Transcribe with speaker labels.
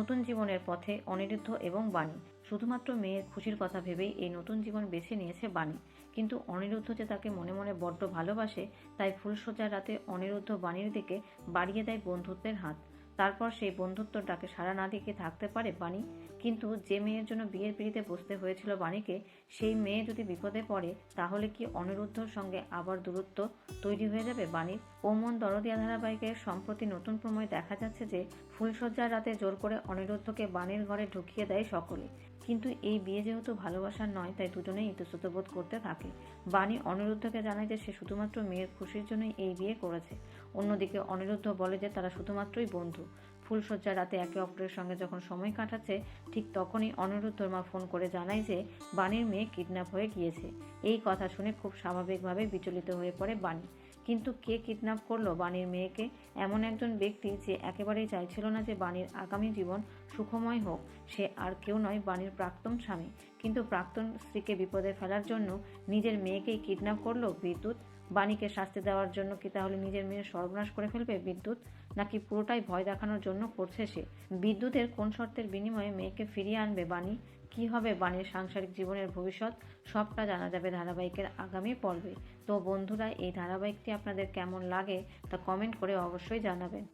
Speaker 1: নতুন জীবনের পথে অনিরুদ্ধ এবং বাণী। শুধুমাত্র মেয়ের খুশির কথা ভেবেই এই নতুন জীবন বেছে নিয়েছে বাণী। কিন্তু অনিরুদ্ধ যে তাকে মনে মনে বড্ড ভালোবাসে, তাই ফুলসজ্জার রাতে অনিরুদ্ধ বাণীর দিকে বাড়িয়ে দেয় বন্ধুত্বের হাত। তারপর সেই বন্ধুত্বর ডাকে সাড়া না দিয়ে কি থাকতে পারে বাণী। কিন্তু যে মেয়ের জন্য বিয়ের পিড়িতে বসতে হয়েছিল বাণীকে, সেই মেয়ে যদি বিপদে পড়ে, তাহলে কি অনিরুদ্ধর সঙ্গে আবার দূরত্ব তৈরি হয়ে যাবে বাণীর? ওমন দরদিয়া ধারাবাহিকের সম্প্রতি নতুন প্রময় দেখা যাচ্ছে যে ফুলসজ্জার রাতে জোর করে অনিরুদ্ধকে বাণীর ঘরে ঢুকিয়ে দেয় সকলে। কিন্তু এই বিয়ে যেহেতু ভালোবাসার নয়, তাই দুজনেই ইতস্তত বোধ করতে থাকে। বাণী অনিরুদ্ধকে জানায় যে, সে শুধুমাত্র মেয়ের খুশির জন্যই এই বিয়ে করেছে। অন্যদিকে অনিরুদ্ধ বলে যে তারা শুধুমাত্রই বন্ধু। ফুলশয্যা রাতে একে অপরের সঙ্গে যখন সময় কাটাচ্ছে, ঠিক তখনই অনিরুদ্ধর মা ফোন করে জানায় যে বাণীর মেয়ে কিডন্যাপ হয়ে গিয়েছে। এই কথা শুনে খুব স্বাভাবিকভাবে বিচলিত হয়ে পড়ে বাণী। কিন্তু কে কিডন্যাপ করল বাণীর মেয়েকে? এমন একজন ব্যক্তি যে একেবারেই চাইছিল না যে বাণীর আগামী জীবন সুখময় হোক। সে আর কেউ নয় বাণীর প্রাক্তন স্বামী। কিন্তু প্রাক্তন স্ত্রীকে বিপদে ফেলার জন্য নিজের মেয়েকেই কিডন্যাপ করল বিদ্যুৎ। বাণীকে শাস্তি দেওয়ার জন্য কি তাহলে নিজের মেয়ের সর্বনাশ করে ফেলবে বিদ্যুৎ? নাকি পুরোটাই ভয় দেখানোর জন্য করছে সে? বিদ্যুতের কোন শর্তের বিনিময়ে মেয়েকে ফিরিয়ে আনবে বাণী? কি হবে বাণীর সাংসারিক জীবনের ভবিষ্যৎ, সবটা জানা যাবে ধারাবাহিকের আগামী পর্বে। তো বন্ধুরা, এই ধারাবাহিকটি আপনাদের কেমন লাগে তা কমেন্ট করে অবশ্যই জানাবেন।